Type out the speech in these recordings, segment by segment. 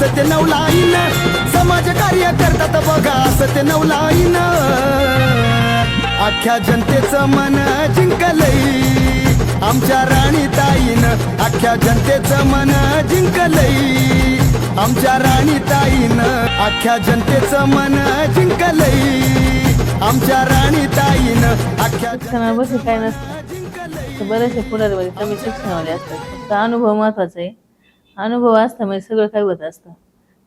असं ते नवलाईन समाज कार्य करतात बघा असं ते नवलाईन अख्ख्या जनतेचं मन जिंकलंय. आमच्या राणीताईनं अख्ख्या जनतेचं मन जिंकलंय. आमच्या राणीताईनं अख्ख्या जनतेचं मन जिंकलंय. आमच्या राणीताईनं अख्ख्या शिक्षणावर काय नसतं. बरेचसे पुढारीमध्ये कमी शिक्षणावाले असतात. अनुभव महत्त्वाचा आहे. अनुभव असता म्हणजे सगळं काही होत असतं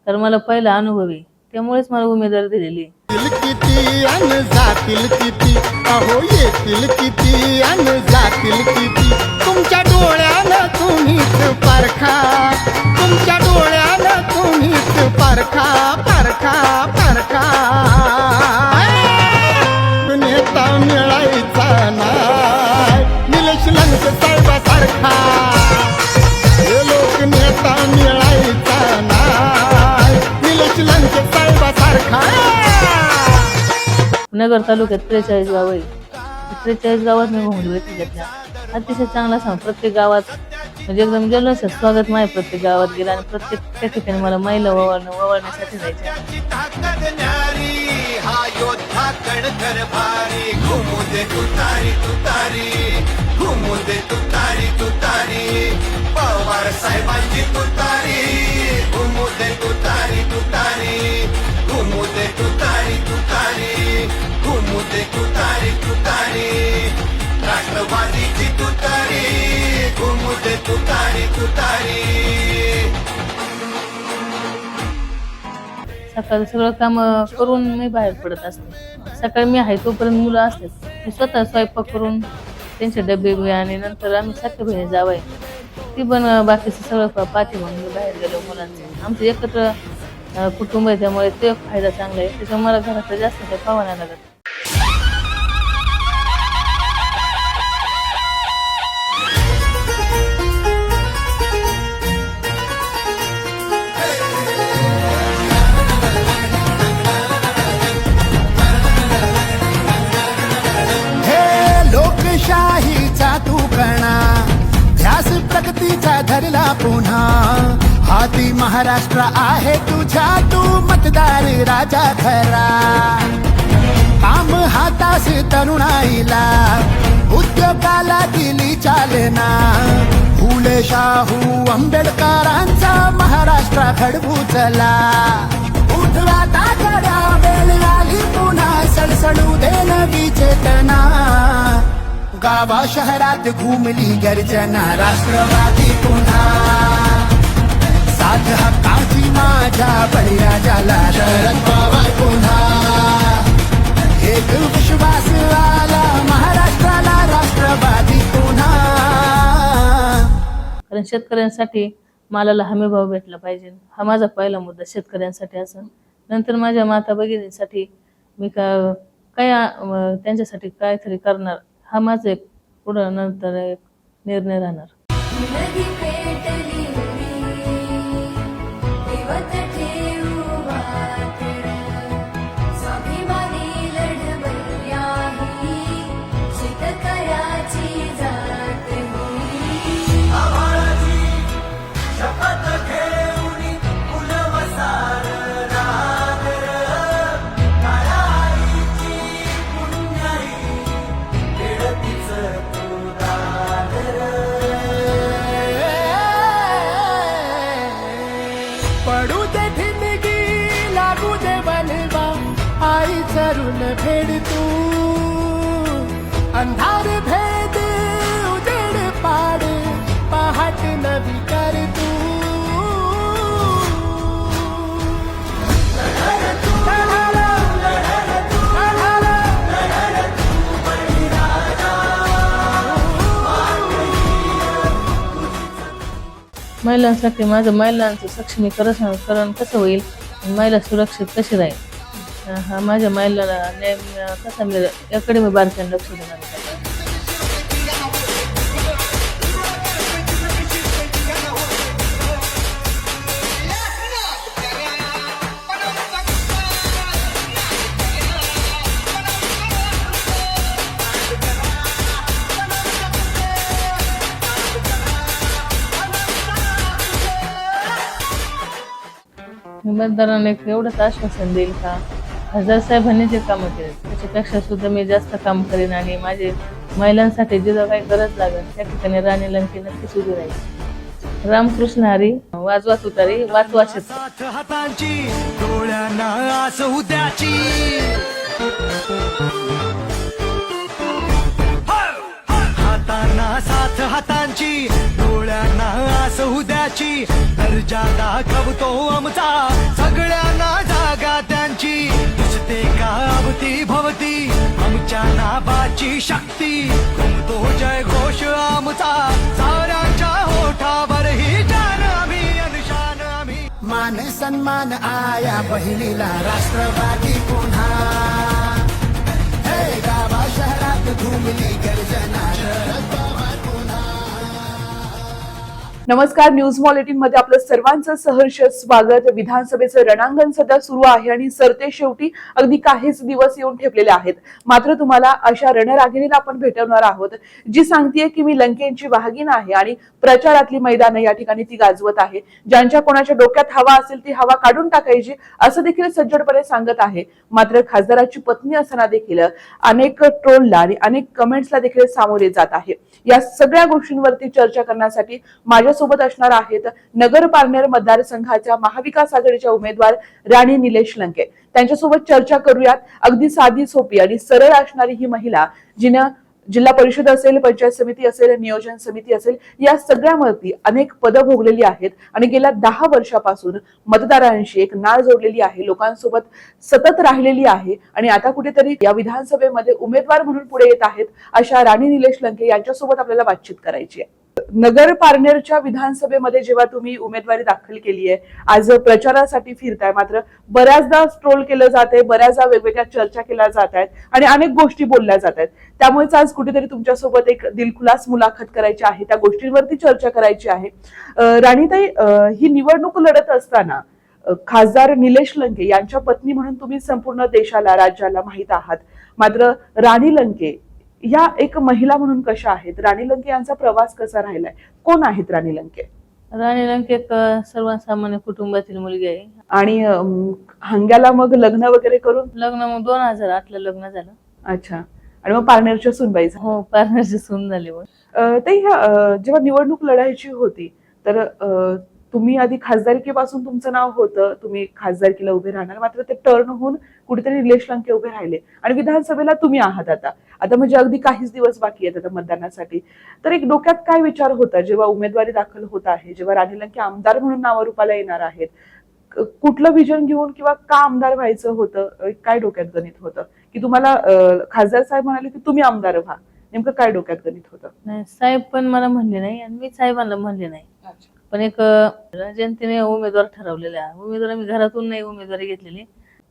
तर मला पहिला अनुभव आहे त्यामुळेच मला उमेदवारी दिलेली आहे. किती अन जातील किती अहो येतील किती अन जातील किती तुमच्या डोळ्यानं तुम्हीच परखा तुमच्या डोळ्यानं तुम्हीच परखा परखा नगर तालुक्यात त्रेचाळीस गाव आहे त्रेचाळीस गावात मी भूमी घेतल्या अतिशय चांगला सांग प्रत्येक गावात म्हणजे एकदम जल्लोष स्वागत माय प्रत्येक गावात गेला आणि प्रत्येक त्या ठिकाणी मला महिला वळण वळण्यासाठी जायच्या ताकद न्यारी तुतारी. तुतारी तुतारी. सकाळी सगळं काम करून मी बाहेर पडत असते. सकाळी मी आहे तोपर्यंत मुलं असतात मी स्वतः स्वयंपाक करून त्यांचे डबे आणि नंतर आम्ही सख्या बहिणी जावाय ती पण बाकीचं सगळं पाठी पाहते म्हणून मी बाहेर गेलो मुलांचं आमचं एकत्र कुटुंब आहे त्यामुळे तो एक फायदा चांगला आहे. त्याच्यामुळे मला घरात जास्त काही पावा नाही लागत. लोकशाहीचा तू कणा ध्यास प्रगतीचा धरला पुन्हा. हाती महाराष्ट्र आहे तुझ्या तू मतदार राजा खरा. काम हातास तरुणाईला उद्योगाला दिली चालना. फुले शाहू आंबेडकरांचा महाराष्ट्र घडवू चला उठवा ताकड्या वेळ आली पुन्हा सडसडू दे नवी चेतना. गावा शहरात घुमली गर्जना राष्ट्रवादी पुन्हा. साथ हक्काची माझ्या बळीराजाला शरद पवार पुन्हा. एक विश्वास आला महाराष्ट्राला राष्ट्रवादी पुन्हा. कारण शेतकऱ्यांसाठी मालाला हमी भाव भेटला पाहिजे. हा माझा पहिला मुद्दा शेतकऱ्यांसाठी असं नंतर माझ्या माता भगिनींसाठी मी का काय त्यांच्यासाठी काहीतरी करणार. हा माझा एक पुढं नंतर एक निर्णय राहणार. पहाट कर तू. महिलांसाठी माझं महिलांचं सक्षमीकरण करण कसं होईल? महिला सुरक्षित कशी राहील? हा माझ्या महिलाला न्याय कसा मिळेल? याकडे मी बारकाईने लक्ष देणार मतदारांना एक एवढंच आश्वासन देईल का? खासदार साहेबांनी जे कामं केले त्याच्यापेक्षा सुद्धा मी जास्त काम करेन आणि माझे महिलांसाठी जिथं काही गरज लागेल त्या ठिकाणी राणी लंके नक्कीच उभी राहील. रामकृष्ण हरी वाजवा तुतारी वाचवा हातांची डोळ्यांना आस उद्याची. हातांना साथ हातांची आस उद्याची दर्जा दाखवतो आमचा. सगळ्यांना जागा त्यांची. दिसते का अवती भवती? आमच्या नावाची शक्ती. घुमतो जय घोष आमचा. साऱ्यांच्या होठावर ही जान आम्ही अनुशान आम्ही. मान सन्मान आया बहिणीला राष्ट्रवादी पुन्हा. हे गावा शहरात घुमली गर्जना नमस्कार न्यूज मॉलेटिनमध्ये आपलं सर्वांचं सहर्ष स्वागत. विधानसभेचं रणांगण सध्या सुरू आहे आणि सरते शेवटी अगदी काहीच दिवस येऊन ठेपलेले आहेत. मात्र तुम्हाला अशा रणरागिणीला आपण भेटवणार आहोत जी सांगतेय की मी लंकेंची वाहगीन आहे आणि प्रचारातली मैदानं या ठिकाणी ती गाजवत आहे. ज्यांच्या कोणाच्या डोक्यात हवा असेल ती हवा काढून टाकायची असं देखील सज्जडपणे सांगत आहे. मात्र खासदाराची पत्नी असताना देखील अनेक ट्रोलला आणि अनेक कमेंट्सला देखील सामोरे जात आहे. या सगळ्या गोष्टींवरती चर्चा करण्यासाठी माझ्या आपल्यासोबत असणार आहेत नगर पारनेर मतदारसंघाच्या महाविकास आघाडीच्या उमेदवार राणी निलेश लंके. त्यांच्यासोबत चर्चा करूयात. अगदी साधी सोपी आणि सरळ असणारी ही महिला जिनं जिल्हा परिषद असेल पंचायत समिती असेल नियोजन समिती असेल या सगळ्यावरती अनेक पदं भोगलेली आहेत आणि गेल्या दहा वर्षापासून मतदारांशी एक नाळ जोडलेली आहे. लोकांसोबत सतत राहिलेली आहे आणि आता कुठेतरी या विधानसभेमध्ये उमेदवार म्हणून पुढे येत आहेत अशा राणी निलेश लंके यांच्यासोबत आपल्याला बातचीत करायची आहे. नगर पारनेरच्या विधानसभेमध्ये जेव्हा तुम्ही उमेदवारी दाखल केली आहे आज प्रचारासाठी फिरताय मात्र बऱ्याचदा स्ट्रोल केलं जात आहे बऱ्याचदा वेगवेगळ्या चर्चा केल्या जात आहेत आणि अनेक गोष्टी बोलल्या जात आहेत. त्यामुळेच आज कुठेतरी तुमच्यासोबत एक दिलखुलास मुलाखत करायची आहे त्या गोष्टींवरती चर्चा करायची आहे. राणीताई ही निवडणूक लढत असताना खासदार निलेश लंके यांच्या पत्नी म्हणून तुम्ही संपूर्ण देशाला राज्याला माहीत आहात. मात्र राणी लंके या एक महिला म्हणून कशा आहेत? राणी लंके यांचा प्रवास कसा राहिलाय? कोण आहेत राणी लंके? राणी लंके एक सर्वसामान्य कुटुंबातील मुलगी आहे. आणि हंग्याला मग लग्न वगैरे करून? लग्न मग दोन हजार आठला लग्न झालं. अच्छा. आणि मग पारनेरच्या सुनबाई झाल्या. हो पार्टनरची सून झाली मग. अं, ताई ह्या अं, जेव्हा निवडणूक लढायची होती तर अं, तुम्ही आधी खासदारकीपासून तुमचं नाव होतं तुम्ही खासदारकीला उभे राहणार. मात्र ते टर्न होऊन कुठेतरी निलेश लंके उभे राहिले. आणि विधानसभेला तुम्ही आहात आता. आता म्हणजे अगदी काहीच दिवस बाकी आहेत आता मतदानासाठी. तर एक डोक्यात काय विचार होता जेव्हा उमेदवारी दाखल होत आहे जेव्हा राणी लंके आमदार म्हणून नावारूपाला येणार आहेत? कुठलं विजन घेऊन किंवा का आमदार व्हायचं होतं? काय डोक्यात गणित होतं? की तुम्हाला खासदार साहेब म्हणाले की तुम्ही आमदार व्हा. नेमकं काय डोक्यात गणित होतं? नाही साहेब पण मला म्हणले नाही आणि मी साहेबांना म्हणले नाही. पण एक जनतेने उमेदवार ठरवलेला उमेदवार मी घरातून नाही उमेदवारी घेतलेली.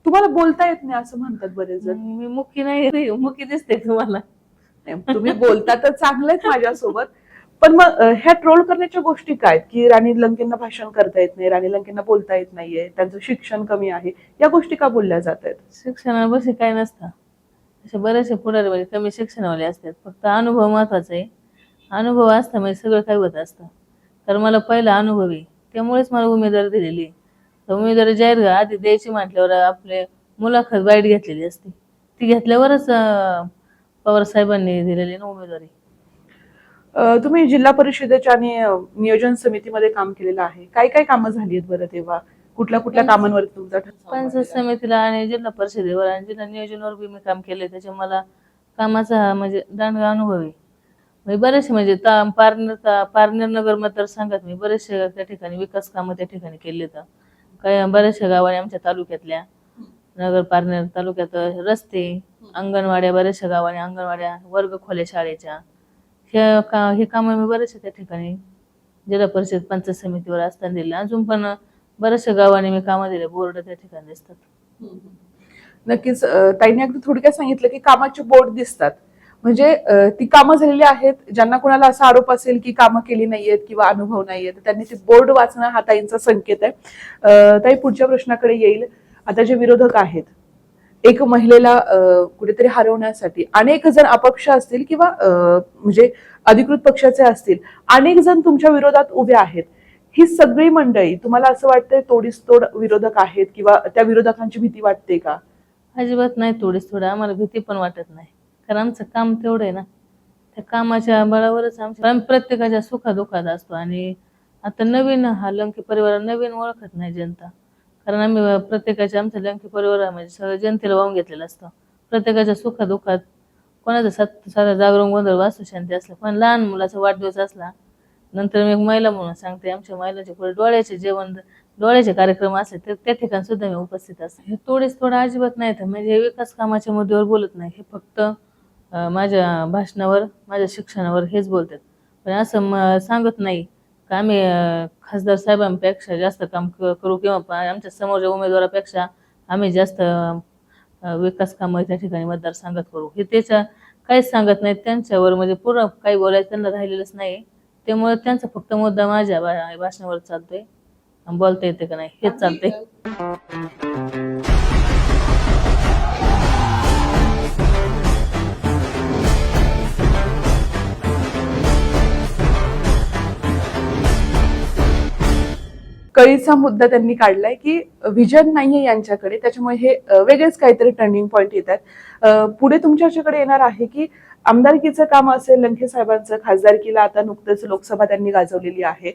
तुम्हाला बोलता येत नाही असं म्हणतात बरेच जण. मी मुखी नाही मुखी दिसते तुम्हाला. नाही, तुम्ही बोलता तर चांगलेच माझ्यासोबत. पण मग अं, ह्या ट्रोल करण्याच्या गोष्टी काय? की राणी लंकेंना भाषण करता येत नाही राणी लंकेंना बोलता येत नाहीये त्यांचं शिक्षण कमी आहे या गोष्टी का बोलल्या जात आहेत? शिक्षणाला बसे काय नसतं. असे बरेचसे पुढारी म्हणजे कमी शिक्षणावाले असतात. फक्त अनुभव महत्त्वाचा आहे. अनुभव असता म्हणजे सगळं काही होत असतं. तर मला पहिला अनुभव आहे. त्यामुळेच मला उमेदवारी दिलेली. आहे तर उमेदवारी जाहीर आधी द्यायची म्हटल्यावर आपले मुलाखत बाईट घेतलेली असते. ती घेतल्यावरच पवार साहेबांनी दिलेली ना उमेदवारी. तुम्ही जिल्हा परिषदेच्या आणि नियोजन समितीमध्ये काम केलेलं आहे. काय काय कामं झाली आहेत बरं तेव्हा? कुठल्या कुठल्या कामांवर तुमचा पंचायत? समितीला आणि जिल्हा परिषदेवर आणि जिल्हा नियोजनवर बी मी काम केलंय. त्याच्या मला कामाचा म्हणजे दांडगा अनुभव आहे. मी बरेचसे म्हणजे ता पारनेर पारनेर नगर मतदारसंघात मी बरेचसे त्या ठिकाणी विकास कामं त्या ठिकाणी केली तर काही बऱ्याचशा गावाने आमच्या तालुक्यातल्या नगर पारनेर तालुक्यात रस्ते अंगणवाड्या बऱ्याचशा गावाने अंगणवाड्या वर्ग खोल्या शाळेच्या. हे का हे कामं मी बरेचसे त्या ठिकाणी जिल्हा परिषद पंचायत समितीवर असताना दिले. अजून पण बऱ्याचशा गावाने मी कामं दिले. बोर्ड त्या ठिकाणी दिसतात. नक्कीच ताईने अगदी थोडक्यात सांगितलं की कामाचे बोर्ड दिसतात. म्हणजे ती कामं झालेली आहेत ज्यांना कोणाला असा आरोप असेल की कामं केली नाहीयेत किंवा अनुभव नाहीयेत त्यांनी ते बोर्ड वाचणं हा ताईंचा संकेत आहे. ताई पुढच्या प्रश्नाकडे येईल. आता जे विरोधक आहेत एक महिलेला कुठेतरी हरवण्यासाठी अनेक जण अपक्ष असतील किंवा म्हणजे अधिकृत पक्षाचे असतील अनेक जण तुमच्या विरोधात उभे आहेत. ही सगळी मंडळी तुम्हाला असं वाटतंय तोडीस तोड विरोधक आहेत किंवा त्या विरोधकांची भीती वाटते का? अजिबात नाही तोडीस तोड आम्हाला भीती पण वाटत नाही. कारण आमचं काम तेवढं आहे ना. त्या कामाच्या बळावरच आमच्या प्रत्येकाच्या सुखादुखात असतो आणि आता नवीन हा लंकी परिवार नवीन ओळखत नाही जनता. कारण आम्ही प्रत्येकाच्या आमच्या लंकी परिवारामध्ये सगळं जनतेला वाहून घेतलेलं असतं. प्रत्येकाच्या सुखादुखात कोणाचा सात साधा जागरण गोंधळ वास्तू शांती असला पण लहान मुलाचा वाढदिवस असला नंतर मी एक महिला म्हणून सांगते आमच्या महिलाचे पुढे डोळ्याचे जेवण डोळ्याचे कार्यक्रम असले तर त्या ठिकाणी सुद्धा मी उपस्थित असते. हे थोडेच थोडं अजिबात नाही तर म्हणजे हे विकास कामाच्या मुद्द्यावर बोलत नाही हे फक्त माझ्या भाषणावर माझ्या शिक्षणावर हेच बोलतात. पण असं म सांगत नाही का आम्ही खासदार साहेबांपेक्षा जास्त काम करू किंवा आमच्या समोरच्या उमेदवारापेक्षा आम्ही जास्त विकास कामं त्या ठिकाणी मतदारसंघात करू. हे त्याच्या काहीच सांगत नाहीत. त्यांच्यावर म्हणजे पूर्ण काही बोलायचं त्यांना राहिलेलंच नाही. त्यामुळे त्यांचा फक्त मुद्दा माझ्या भाषणावर चालतोय. बोलता येते का नाही? हेच चालतंय. कळीचा मुद्दा त्यांनी काढलाय की विजन नाहीये यांच्याकडे त्याच्यामुळे हे वेगळेच काहीतरी टर्निंग पॉईंट येतात. पुढे तुमच्याकडे येणार आहे की आमदारकीचं काम असेल लंके साहेबांचं खासदारकीला आता नुकतंच लोकसभा त्यांनी गाजवलेली आहे.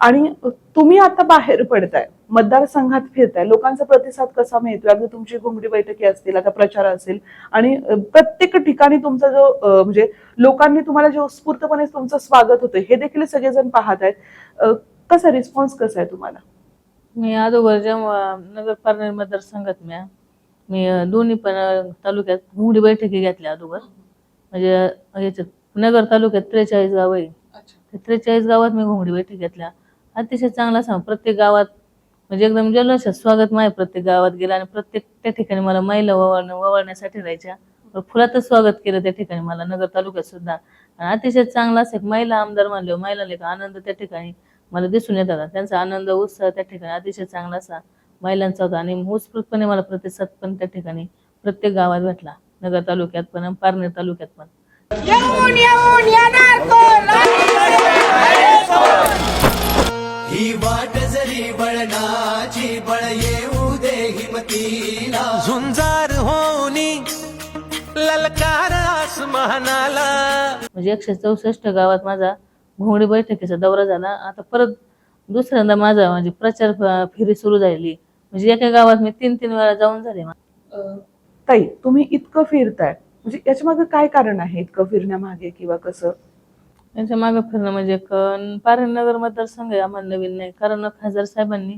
आणि तुम्ही आता बाहेर पडताय मतदारसंघात फिरताय लोकांचा प्रतिसाद कसा मिळतोय? अगदी तुमची घुमडी बैठकी असतील आता प्रचार असेल आणि प्रत्येक ठिकाणी तुमचा जो म्हणजे लोकांनी तुम्हाला जे उत्स्फूर्तपणे तुमचं स्वागत होतं हे देखील सगळेजण पाहत आहेत कसा रिस्पॉन्स कसा आहे तुम्हाला? मी अगोदर जेव्हा नगर पारनेर मतदारसंघात मी मी दोन्ही पण तालुक्यात घुमडी बैठकी घेतल्या अगोदर. म्हणजे याच्यात नगर तालुक्यात त्रेचाळीस गाव आहे. त्या त्रेचाळीस गावात मी घुमडी बैठक घेतल्या. अतिशय चांगला सांग प्रत्येक गावात म्हणजे एकदम जल्लोषात स्वागत माय प्रत्येक गावात गेलं आणि प्रत्येक त्या ठिकाणी मला महिला ववाळणं ववाळण्यासाठी राहायच्या. फुलातच स्वागत केलं त्या ठिकाणी मला नगर तालुक्यात सुद्धा. आणि अतिशय चांगला असं एक महिला आमदार मानले महिलाला आनंद त्या ठिकाणी मला दिसून येत होता त्यांचा आनंद उत्साह त्या ठिकाणी अतिशय चांगला असा. महिलांचा होता आणि उत्स्फूर्तपणे मला प्रतिसाद पण त्या ठिकाणी प्रत्येक गावात भेटला. नगर तालुक्यात पण पारनेर तालुक्यात पण. ही वाट जरी बळणाची बळ येऊ दे हिमतीला. झुंजार होनी ललकार आसमानाला. म्हणजे एकशे चौसष्ट गावात माझा घोंगडी बैठकीचा दौरा झाला. आता परत दुसऱ्यांदा माझा म्हणजे प्रचार फेरी सुरू झाली. म्हणजे एका गावात मी तीन तीन वेळा जाऊन झाले ताई तुम्ही इतकं फिरताय. म्हणजे याच्या मागे काय कारण आहे इतकं फिरण्यामागे किंवा कसं? त्यांच्या मागे फिरणं म्हणजे पारणनगर मतदारसंघ आहे आम्हाला नवीन नाही. कारण खासदार साहेबांनी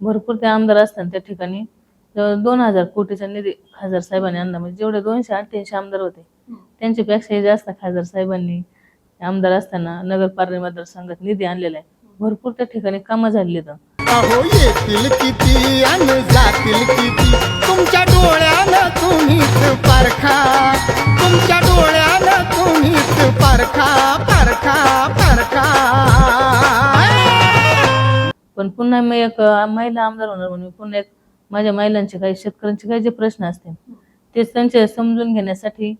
भरपूर ते आमदार असताना त्या ठिकाणी. जवळ दोन हजार कोटीचा निधी खासदार साहेबांनी आणला. म्हणजे जेवढे दोनशे अठ्ठ्याऐंशी आमदार होते त्यांच्यापेक्षाही जास्त खासदार साहेबांनी आमदार असताना नगर पारणे मतदारसंघात निधी आणलेला आहे. भरपूर त्या ठिकाणी कामं झाली तर अहो येतील किती अन जातील किती? तुमच्या डोळ्यानं तुम्हीच पारखा. तुमच्या डोळ्यानं तुम्हीच पारखा पारखा पारखा. पण पुन्हा मी एक महिला आमदार होणार म्हणून पुन्हा एक माझ्या महिलांचे काही शेतकऱ्यांचे काही जे प्रश्न असतील ते त्यांचे समजून घेण्यासाठी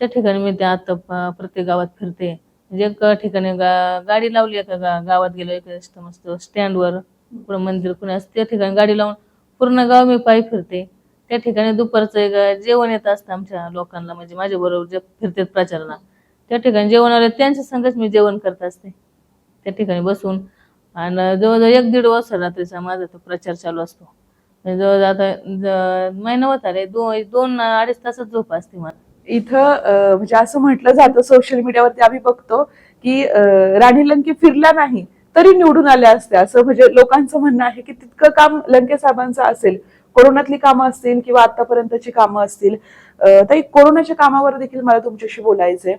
त्या ठिकाणी मी त्या आता प्रत्येक गावात फिरते. म्हणजे एक ठिकाणी गा गाडी लावली एका गा गावात गेलो एक इथं मस्त स्टँडवर पुढं मंदिर कुणी असं त्या ठिकाणी गाडी लावून पूर्ण गाव मी पायी फिरते. त्या ठिकाणी दुपारचं एक जेवण येत असतं आमच्या लोकांना म्हणजे माझ्या बरोबर जे फिरतात प्रचाराला. त्या ठिकाणी जेवण आलं त्यांच्या संगच मी जेवण करत असते. त्या ठिकाणी बसून. आणि जवळजवळ एक दीड वर्ष रात्रीचा माझा तो प्रचार चालू असतो. जवळजवळ आता महिना होता रे दोन दोन अडीच तासच झोप असते मला. इथं म्हणजे असं म्हटलं जातं सोशल मीडियावरती आम्ही बघतो की राणी लंके फिरल्या नाही तरी निवडून आल्या असत्या. असं म्हणजे लोकांचं म्हणणं आहे की तितकं काम लंके साहेबांचं असेल. कोरोनातली कामं असतील किंवा आतापर्यंतची कामं असतील. तर कोरोनाच्या कामावर देखील मला तुमच्याशी बोलायचंय.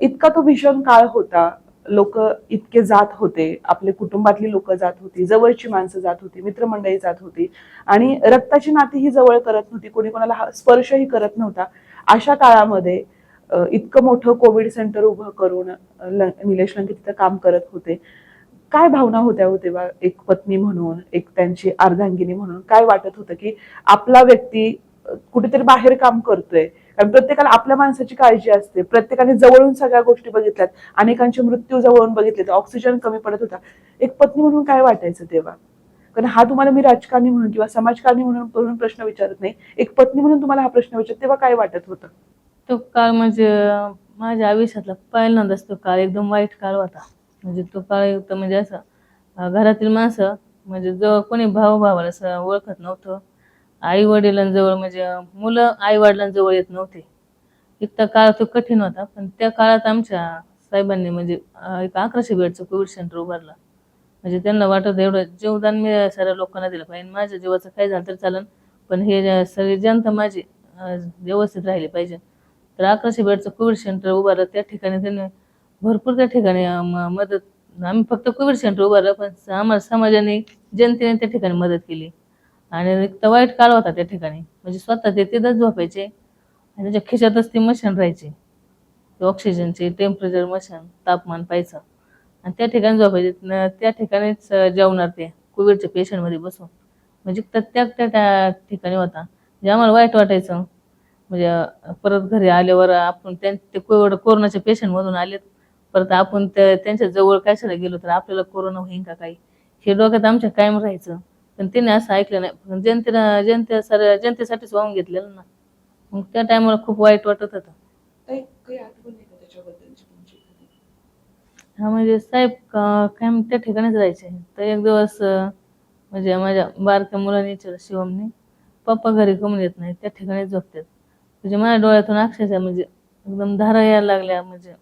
इतका तो भीषण काळ होता. लोक इतके जात होते. आपले कुटुंबातली लोक जात होती. जवळची माणसं जात होती. मित्रमंडळी जात होती. आणि रक्ताची नाती ही जवळ करत नव्हती. कोणी कोणाला हा स्पर्शही करत नव्हता. अशा काळामध्ये इतकं मोठं कोविड सेंटर उभं करून निलेश लंके तिथं काम करत होते. काय भावना होत्या हो तेव्हा एक पत्नी म्हणून एक त्यांची अर्धांगिनी म्हणून? काय वाटत होतं की आपला व्यक्ती कुठेतरी बाहेर काम करतोय? कारण प्रत्येकाला आपल्या माणसाची काळजी असते. प्रत्येकाने जवळून सगळ्या गोष्टी बघितल्यात. अनेकांचे मृत्यू जवळून बघितले ऑक्सिजन कमी पडत होता. एक पत्नी म्हणून काय वाटायचं तेव्हा? कारण हा तुम्हाला मी राजकारणी म्हणून किंवा समाजकारणी म्हणून प्रश्न विचारत नाही. एक पत्नी म्हणून तुम्हाला हा प्रश्न विचारत तेव्हा काय वाटत होतं? तो काळ म्हणजे माझ्या आयुष्यातला पहिल्यांदाच तो काळ एकदम वाईट काळ होता. म्हणजे तो काळ होता म्हणजे असं घरातील माणसं म्हणजे जवळ कोणी भाऊ भावाला असं ओळखत नव्हतं. आई वडिलांजवळ म्हणजे मुलं आई वडिलांजवळ येत नव्हते. इतका काळ तो कठीण होता पण त्या काळात आमच्या साहेबांनी म्हणजे एक अकराशे बेडचं कोविड सेंटर उभारलं. म्हणजे त्यांना वाटत एवढं जीवदान मी साऱ्या लोकांना दिलं पाहिजे. माझ्या जीवाचं काय झालं तर चालन पण हे सगळी जनता माझी व्यवस्थित राहिली पाहिजे. तर अकराशे बेडचं कोविड सेंटर उभारलं त्या ठिकाणी त्यांनी भरपूर त्या ठिकाणी म- मदत आम्ही फक्त कोविड सेंटर उभारलं पण आम्हाला समाजाने जनतेने त्या ठिकाणी मदत केली. आणि एक तर वाईट काळ होता त्या ठिकाणी. म्हणजे स्वतः ते तिथंच झोपायचे आणि त्याच्या खिशातच ते मशीन राहायचे. ऑक्सिजनचे टेम्परेचर मशीन तापमान पाहायचं. आणि त्या ठिकाणी झोपायचे न त्या ठिकाणीच जेवणार ते कोविडच्या पेशंटमध्ये बसून. म्हणजे तर त्या त्या ठिकाणी होता. म्हणजे आम्हाला वाईट वाटायचं. म्हणजे परत घरी आल्यावर आपण त्यां ते कोविड कोरोनाच्या पेशंटमधून आलेत. परत आपण त्या त्यांच्या जवळ कशाला गेलो तर आपल्याला कोरोना होईन का काही? हे डोक्यात आमच्या कायम राहायचं. पण त्यांनी असं ऐकलं नाही. पण जनते सर जनतेसाठीच वाहून घेतलेलं ना. मग त्या टायमाला खूप वाईट वाटत होतं काही आठवण आहे का त्याच्याबद्दलची तुमची हा म्हणजे साहेब का- कायम त्या ठिकाणीच राहायचे तर एक दिवस म्हणजे माझ्या बारक्या मुलाने विचारलं शिवमने पप्पा घरी कमून येत नाही त्या ठिकाणी झोपतात. म्हणजे माझ्या डोळ्यातून अक्षरशः म्हणजे एकदम धारा यायला लागल्या. म्हणजे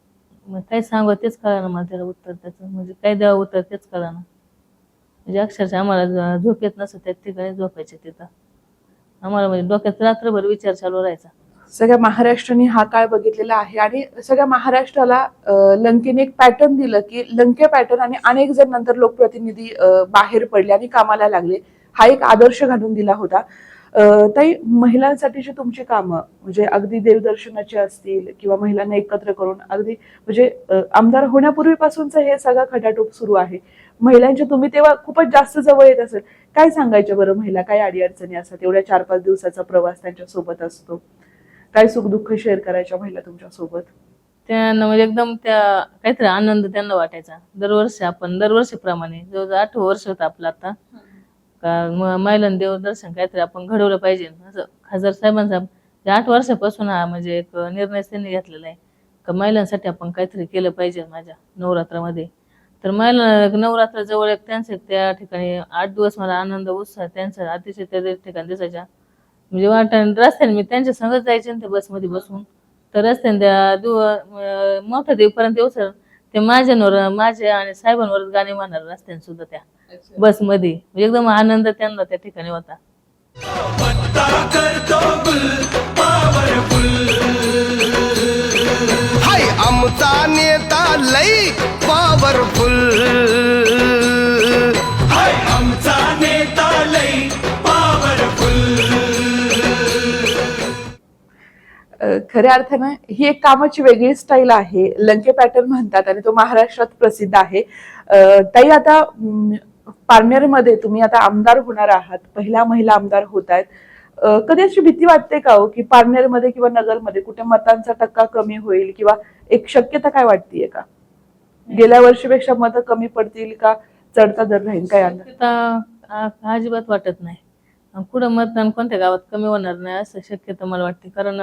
मग काय सांगू तेच कळा ना मला त्याला उत्तर त्याचं. म्हणजे काय द्यावं उत्तर तेच कळा ना म्हणजे अक्षरशः आम्हाला ज- झोप येत नसतं त्या ठिकाणी झोपायचे तिथं. आम्हाला म्हणजे डोक्यात रात्रभर विचार चालू राहायचा. सगळ्या महाराष्ट्राने हा काळ बघितलेला आहे. आणि सगळ्या महाराष्ट्राला लंकेने एक पॅटर्न दिलं की लंके पॅटर्न आणि अनेक जण नंतर लोकप्रतिनिधी बाहेर पडले आणि कामाला लागले. हा एक आदर्श घालून दिला होता. अं, ताई महिलांसाठीची तुमची कामं म्हणजे अगदी देवदर्शनाची असतील किंवा महिलांना एकत्र करून अगदी म्हणजे आमदार होण्यापूर्वीपासूनच हे सगळं खटाटोप सुरू आहे. महिलांचे तुम्ही तेव्हा खूपच जास्त जवळ येत असेल. काय सांगायचं बरं महिला? काय अडीअडचणी असतात? एवढ्या चार पाच दिवसाचा प्रवास त्यांच्यासोबत असतो. काय सुखदुःख शेअर करायच्या महिला तुमच्यासोबत त्यांना म्हणजे एकदम त्या काहीतरी आनंद त्यांना वाटायचा. दरवर्षी आपण दरवर्षीप्रमाणे. जवळजवळ आठ वर्ष होतं आपलं आता. का म- महिलांना देवदर्शन काहीतरी आपण घडवलं पाहिजे. असं खासदार साहेबांचा जे आठ वर्षापासून हा म्हणजे एक निर्णय त्यांनी घेतलेला आहे. का महिलांसाठी आपण काहीतरी केलं पाहिजे माझ्या नवरात्रामध्ये. तर महिला नवरात्र जवळ एक त्यांचं एक त्या ठिकाणी आठ दिवस मला आनंद उत्साह त्यांचा अतिशय त्या ठिकाणी दिसायच्या. म्हणजे वाटा रस्त्याने मी त्यांच्या संगत जायचे ना त्या बसमध्ये बसून. तर रस्त्याने त्या दु अं, मोठ्या देवीपर्यंत येऊ सर ते माझ्यावर माझ्या आणि साहेबांवरच गाणे म्हणणार रस्त्याने सुद्धा त्या बसमध्ये. म्हणजे एकदम आनंद त्यांना त्या ठिकाणी होता. हाय आमचा नेता लई पॉवरफुल खऱ्या अर्थानं ही एक कामाची वेगळी स्टाईल आहे. लंके पॅटर्न म्हणतात आणि तो महाराष्ट्रात प्रसिद्ध आहे. ताई आता पारनेरमध्ये तुम्ही आता आमदार होणार आहात. पहिल्या महिला आमदार होत आहेत. कधी अशी भीती वाटते का हो की पारनेरमध्ये किंवा नगरमध्ये कुठे मतांचा टक्का कमी होईल किंवा एक शक्यता काय वाटतीये का? गेल्या वर्षीपेक्षा मतं कमी पडतील का? चढता दर राहील काय अजिबात वाटत नाही. कुठं मतदान कोणत्या गावात कमी होणार नाही असं शक्यता मला वाटते. कारण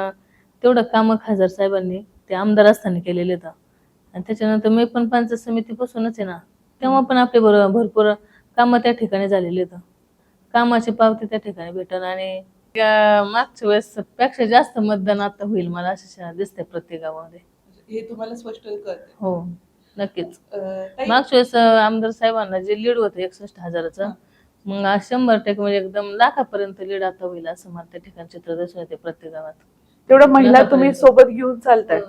तेवढं कामं खासदार साहेबांनी ते आमदार असताना केलेले आहेत. आणि त्याच्यानंतर मी पण पंचायत समितीपासूनच आहे ना तेव्हा पण आपले बरोबर भरपूर कामं त्या ठिकाणी झालेली आहेत. कामाची पावती त्या ठिकाणी भेटन आणि मागच्या वेळेस पेक्षा जास्त मतदान आता होईल मला असं दिसतंय प्रत्येक गावामध्ये हे तुम्हाला स्पष्ट कळतं हो नक्कीच. मागच्या वेळेस आमदार साहेबांना जे लीड होतं एकसष्ट हजाराचं मग शंभर टक्के म्हणजे एकदम लाखापर्यंत लीड आता होईल असं मला त्या ठिकाणी चित्र दिसून येते प्रत्येक गावात. तेवढं महिला. तुम्ही सोबत घेऊन चालताय.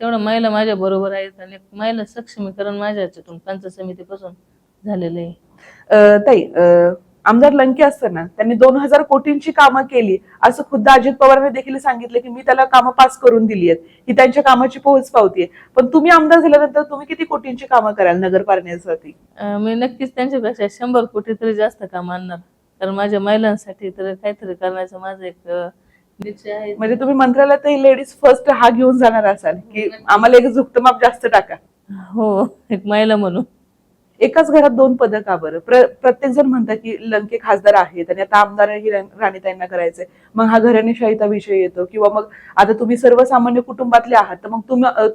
तेवढं महिला माझ्या बरोबर आहेत आणि महिला सक्षमीकरण माझ्या ह्याच्यातून पंचायत समितीपासून झालेलं आहे. अ, ताई अ, आमदार लंके असताना त्यांनी दोन हजार कोटींची कामं केली. असं खुद्द अजित पवारांनी देखील सांगितलं की मी त्याला कामं पास करून दिली आहेत. ही त्यांच्या कामाची पोहोच पावती आहे. पण तुम्ही आमदार झाल्यानंतर तुम्ही किती कोटींची कामं कराल नगर पारण्यासाठी अं, मी नक्कीच त्यांच्यापेक्षा शंभर कोटी तरी जास्त काम आणणार. कारण माझ्या महिलांसाठी तर काहीतरी करण्याचं माझं एक अं, म्हणजे तुम्ही मंत्रालयात लेडीज फर्स्ट हा घेऊन जाणार असाल की आम्हाला एक झुकतं माप जास्त टाका. हो एक महिला म्हणून. एकाच घरात दोन पदं का बरं? प्र- प्रत्येक जण म्हणतात की लंके खासदार आहेत आणि आता आमदारही राणीताईंना करायचंय. मग हा घराणेशाहीचा विषय येतो किंवा मग आता तुम्ही सर्वसामान्य कुटुंबातले आहात तर मग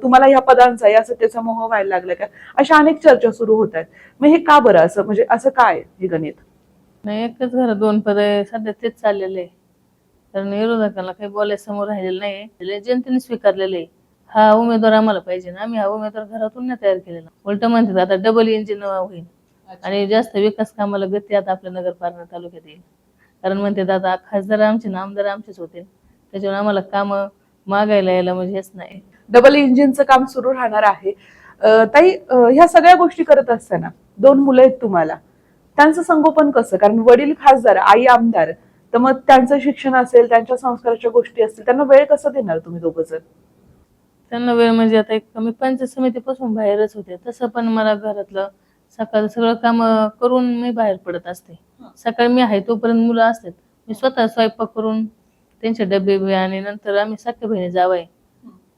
तुम्हाला ह्या पदांचा या सत्तेचा मोह व्हायला लागला का? अशा अनेक चर्चा सुरू होत आहेत. मग हे का बरं असं? म्हणजे असं काय आहे हे गणित? नाही एकच घरात दोन पद सध्या तेच चाललेलं आहे. कारण विरोधकांना काही बोलायला समोर राहिलेलं नाही त्याला जनतेने स्वीकारलेलं आहे. हा उमेदवार आम्हाला पाहिजे ना. आम्ही हा उमेदवार घरातून नाही तयार केलेला. उलट म्हणतात आता डबल इंजिन होईल. आणि जास्त विकास कामाला गती आता आपल्या नगर तालुक्यात येईल. कारण म्हणतात आता खासदार आमचे ना आमदार आमचेच होते. त्याच्यावर आम्हाला काम मागायला यायला म्हणजे हेच नाही. डबल इंजिनचं काम सुरू राहणार आहे. ताई ह्या सगळ्या गोष्टी करत असताना दोन मुलं आहेत तुम्हाला. त्यांचं संगोपन कसं? कारण वडील खासदार आई आमदार. तर मग त्यांचं शिक्षण असेल त्यांच्या संस्काराच्या गोष्टी असतील त्यांना वेळ कसा देणार तुम्ही दोघं जण? त्यांना वेळ म्हणजे आता एक मी पंचायत समितीपासून बाहेरच होते. तसं पण मला घरातलं सकाळचं सगळं काम करून मी बाहेर पडत असते. सकाळी मी आहे तोपर्यंत मुलं असतात. मी स्वतः स्वयंपाक करून त्यांचे डबे बी आणि नंतर आम्ही सख्या बहिणी जावाय.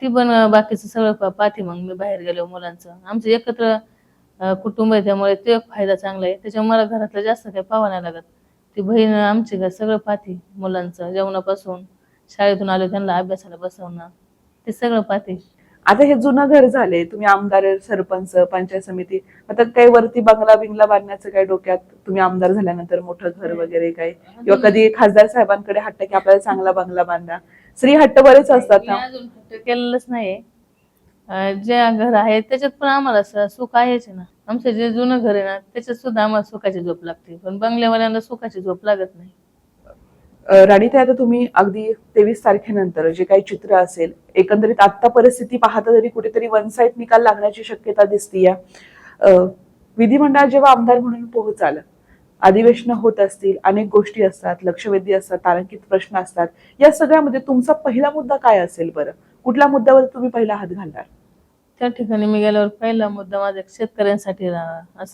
ती पण बाकीचं सगळं पाहते मग मी बाहेर गेलो मुलांचं. आमचं एकत्र कुटुंब आहे त्यामुळे ते एक फायदा चांगला आहे. त्याच्यामुळे मला घरातलं जास्त काही पाहावं नाही लागत. ती बहीण आमची घर सगळं पाहते मुलांचं. जेवणापासून शाळेतून आलो त्यांना अभ्यासाला बसवणं ते सगळं पाहते. आता हे जुनं घर झाले तुम्ही आमदार सरपंच पंचायत समिती आता काही वरती बंगला बिंगला बांधण्याचं काय डोक्यात तुम्ही आमदार झाल्यानंतर मोठं घर वगैरे काय किंवा कधी खासदार साहेबांकडे हट्ट की आपल्याला चांगला बंगला बांधा? स्त्री हट्ट बरेच असतात ना? अजून केलेलंच नाही जे घर आहे त्याच्यात पण आम्हाला स- सुख आहेच आहे ना. आमचं जे जुनं घर आहे ना त्याच्यात सुद्धा आम्हाला सुखाची झोप लागते. पण बंगल्यावाल्यांना सुखाची झोप लागत नाही. अं, राणीताई आता तुम्ही अगदी तेवीस तारखेनंतर जे काही चित्र असेल एकंदरीत आत्ता परिस्थिती पाहता तरी कुठेतरी वन साईड निकाल लागण्याची शक्यता दिसती या विधिमंडळात जेव्हा आमदार म्हणून पोहोचाल अधिवेशन होत असतील अनेक गोष्टी असतात लक्षवेधी असतात तारांकित प्रश्न असतात या सगळ्यामध्ये तुमचा पहिला मुद्दा काय असेल बरं? कुठल्या मुद्द्यावर तुम्ही पहिला हात घालणार? त्या ठिकाणी मी गेल्यावर पहिला मुद्दा माझा शेतकऱ्यांसाठी रा-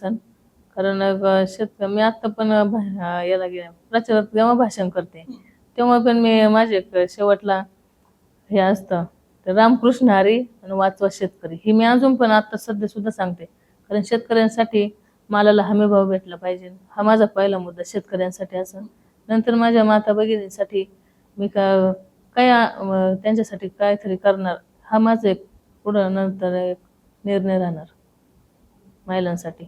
कारण शेतकरी मी आता पण भा- याला गेल्या प्रचारात जेव्हा भाषण करते तेव्हा पण मी माझे शेवटला हे असतं. तर रामकृष्ण हरी आणि वाचवा शेतकरी. ही मी अजून पण आता सध्या सुद्धा सांगते. कारण शेतकऱ्यांसाठी मालाला हमी भाव भेटला पाहिजे. हा माझा पहिला मुद्दा शेतकऱ्यांसाठी असं नंतर माझ्या माता भगिनींसाठी मी का काय त्यांच्यासाठी काहीतरी करणार हा माझा एक पुढं नंतर एक निर्णय राहणार महिलांसाठी.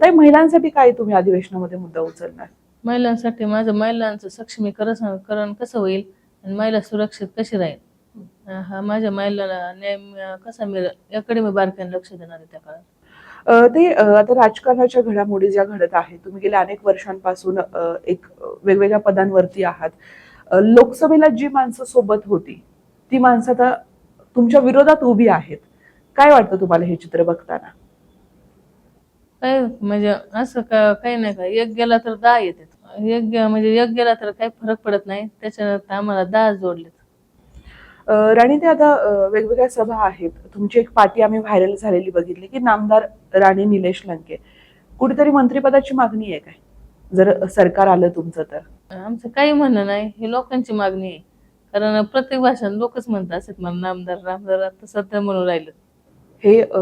ताई महिलांसाठी काय तुम्ही अधिवेशनामध्ये मुद्दा उचलणार? महिलांसाठी माझं महिलांचं सक्षमीकरण करण कसं होईल आणि महिला सुरक्षित कशी राहील? हा माझ्या महिलाला न्याय कसा मिळेल? याकडे मी बारकाईने लक्ष देणार आहे त्या काळात. ते आता राजकारणाच्या घडामोडी ज्या घडत आहेत तुम्ही गेल्या अनेक वर्षांपासून एक वेगवेगळ्या पदांवरती आहात. लोकसभेला जी माणसं सोबत होती ती माणसं आता तुमच्या विरोधात उभी आहेत. काय वाटतं तुम्हाला हे चित्र बघताना? काय म्हणजे असं का काही नाही का एक गेला तर दहा येतात. एक गे- म्हणजे एक गेला तर काही फरक पडत नाही. त्याच्यानंतर आम्हाला दहा जोडलेत. अ, राणी ते आता अ, वेगवेगळ्या सभा आहेत. तुमची एक पार्टी आम्ही व्हायरल झालेली बघितली की नामदार राणी निलेश लंके. कुठेतरी मंत्रिपदाची मागणी आहे काय? जर सरकार आलं तुमचं तर? आमचं काही म्हणणं नाही. ही लोकांची मागणी आहे. कारण प्रत्येक भाषेत लोकच म्हणतात असत मला नामदार रामदार आता सध्या म्हणून राहिलं हे अ,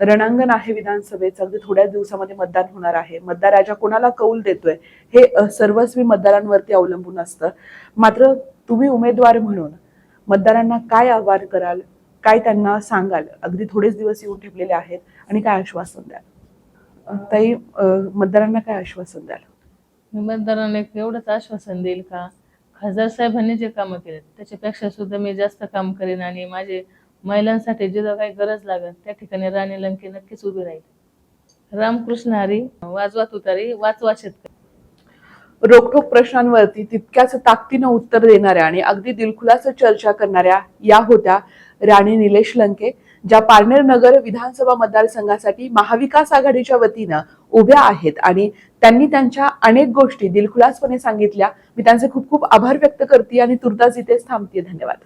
रणांगण आहे विधानसभेचं. अगदी थोड्याच दिवसामध्ये मतदान होणार आहे. मतदार राजा कोणाला कौल देतोय? हे अ, सर्वस्वी मतदारांवरती अवलंबून असतं. मात्र तुम्ही उमेदवार म्हणून मतदारांना काय आव्हान कराल? काय त्यांना सांगाल? अगदी थोडेच दिवस येऊन ठेवलेले आहेत. आणि काय आश्वासन द्याल? ताई अ, मतदारांना काय आश्वासन द्याल? मी मतदारांना एक एवढंच आश्वासन देईल का? खासदार साहेबांनी जे कामं केले त्याच्यापेक्षा सुद्धा मी जास्त काम करेन आणि माझे महिलांसाठी जिथं काही गरज लागेल त्या ठिकाणी राणी लंके नक्कीच उभी राहील. रामकृष्ण हरी वाजवा तुतारी वाचवा शेतकरी. रोखोक प्रश्नांवरती तितक्याच ताकदीनं उत्तर देणाऱ्या आणि अगदी दिलखुलास चर्चा करणाऱ्या या होत्या राणी निलेश लंके. ज्या पारनेर नगर विधानसभा मतदारसंघासाठी महाविकास आघाडीच्या वतीनं उभ्या आहेत. आणि त्यांनी त्यांच्या अनेक गोष्टी दिलखुलासपणे सांगितल्या. मी त्यांचे खूप खूप आभार व्यक्त करते आणि तुर्तास इथेच थांबते. धन्यवाद.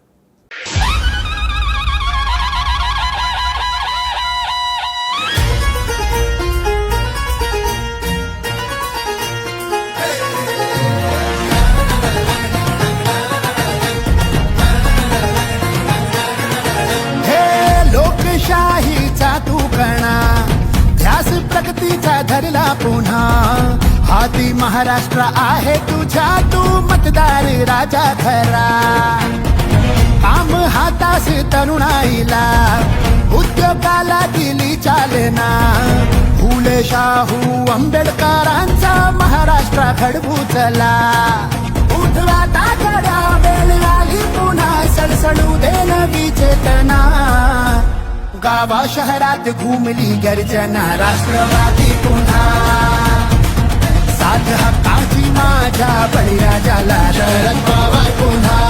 पुन्हा. हाती महाराष्ट्र आहे तुझ्या तू मतदार राजा खरा. काम हातास तरुणाईला उद्योगाला दिली चालना. फुले शाहू आंबेडकरांचा महाराष्ट्र घडवू चला उठवा ताकड्या वेळ आली पुन्हा सडसडू दे नवी चेतना. गावा शहरात घुमली गर्जना राष्ट्रवादी पुन्हा साथ हक्काची माझ्या बळीराजाला शरद पवार पुन्हा.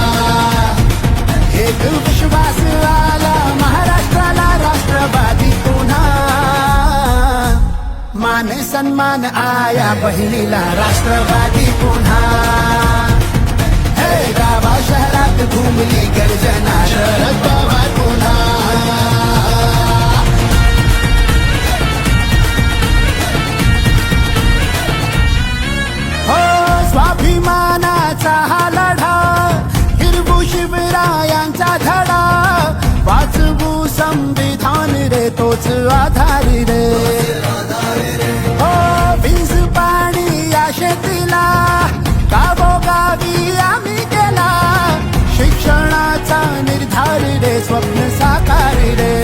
एक विश्वास आला महाराष्ट्राला राष्ट्रवादी पुन्हा. मान सन्मान आया बहिणीला राष्ट्रवादी पुन्हा. हे गावा शहरात घुमली गर्जना शरद पवार पुन्हा. स्वाभिमानाचा हा लढा. हिरवू शिवरायांचा धडा. वाचवू संविधान रे तोच आधार रे. हो वीज पाणी या शेतीला. गावोगावी आम्ही केला. शिक्षणाचा निर्धार रे स्वप्न साकार रे.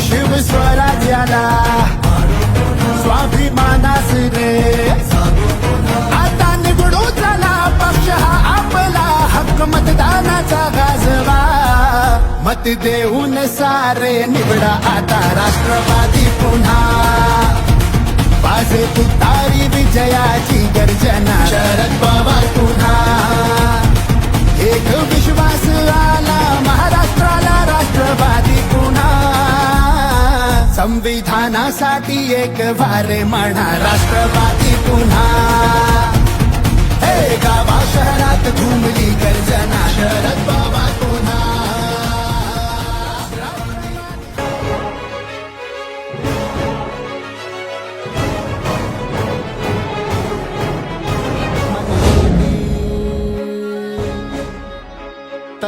शिव स्वराज्याला मत देऊन सारे निवडा आता राष्ट्रवादी पुन्हा. वाजे तुतारी विजयाची गर्जना. शरद पवार पुन्हा. एक विश्वास आला महाराष्ट्राला राष्ट्रवादी पुन्हा. संविधानासाठी एक वारे म्हणा राष्ट्रवादी पुन्हा. हे गावा शहरात घुमली गर्जना. शरद पवार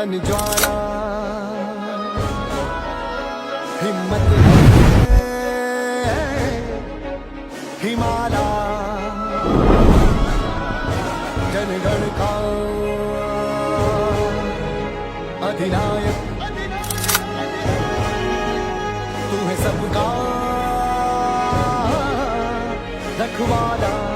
पुन्हा ज्वाला हिम्मत हिमाला। जनगण का अधिनायक। तू है सबका। रखवाला।